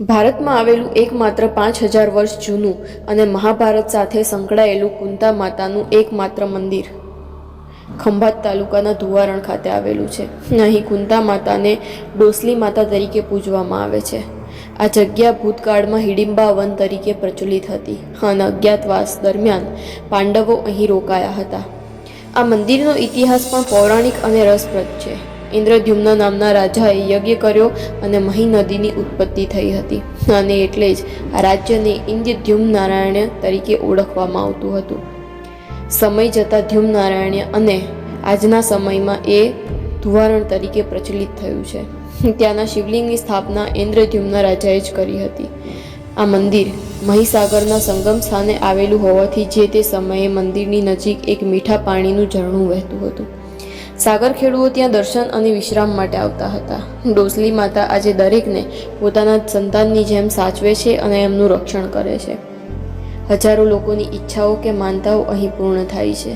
ભારતમાં આવેલું એકમાત્ર પાંચ હજાર વર્ષ જૂનું અને મહાભારત સાથે સંકળાયેલું કુંતા માતાનું એકમાત્ર મંદિર ખંભાત તાલુકાના ધુવારણ ખાતે આવેલું છે. અહીં કુંતા માતાને ડોસલી માતા તરીકે પૂજવામાં આવે છે. આ જગ્યા ભૂતકાળમાં હિડિંબા વન તરીકે પ્રચલિત હતી. અને અજ્ઞાતવાસ દરમિયાન પાંડવો અહીં રોકાયા હતા. આ મંદિરનો ઇતિહાસ પણ પૌરાણિક અને રસપ્રદ છે. ઇન્દ્રદ્યુમ્ન નામના રાજાએ યજ્ઞ કર્યો અને મહી નદીની ઉત્પત્તિ થઈ હતી. અને એટલે જ આ રાજ્યને ઇન્દ્રદ્યુમ્ન નારાયણ તરીકે ઓળખવામાં આવતું હતું. સમય જતાં ધ્યુમ નારાયણ અને આજના સમયમાં એ ધુવારણ તરીકે પ્રચલિત થયું છે. ત્યાંના શિવલિંગની સ્થાપના ઇન્દ્રદ્યુમ્ન રાજાએ જ કરી હતી. આ મંદિર મહીસાગરના સંગમ સ્થાને આવેલું હોવાથી જે તે સમયે મંદિરની નજીક એક મીઠા પાણીનું ઝરણું વહેતું હતું. સાગર ખેડૂઓ ત્યાં દર્શન અને વિશ્રામ માટે આવતા હતા. ડોસલી માતા આજે દરેકને પોતાના સંતાનની જેમ સાચવે છે અને એમનું રક્ષણ કરે છે. હજારો લોકોની ઈચ્છાઓ કે માનતાઓ અહીં પૂર્ણ થાય છે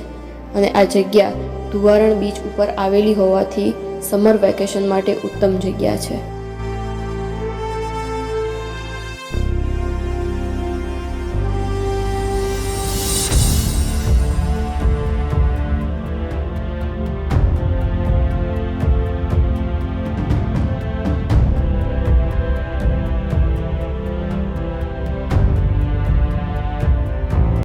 અને આ જગ્યા ધુવારણ બીચ ઉપર આવેલી હોવાથી સમર વેકેશન માટે ઉત્તમ જગ્યા છે.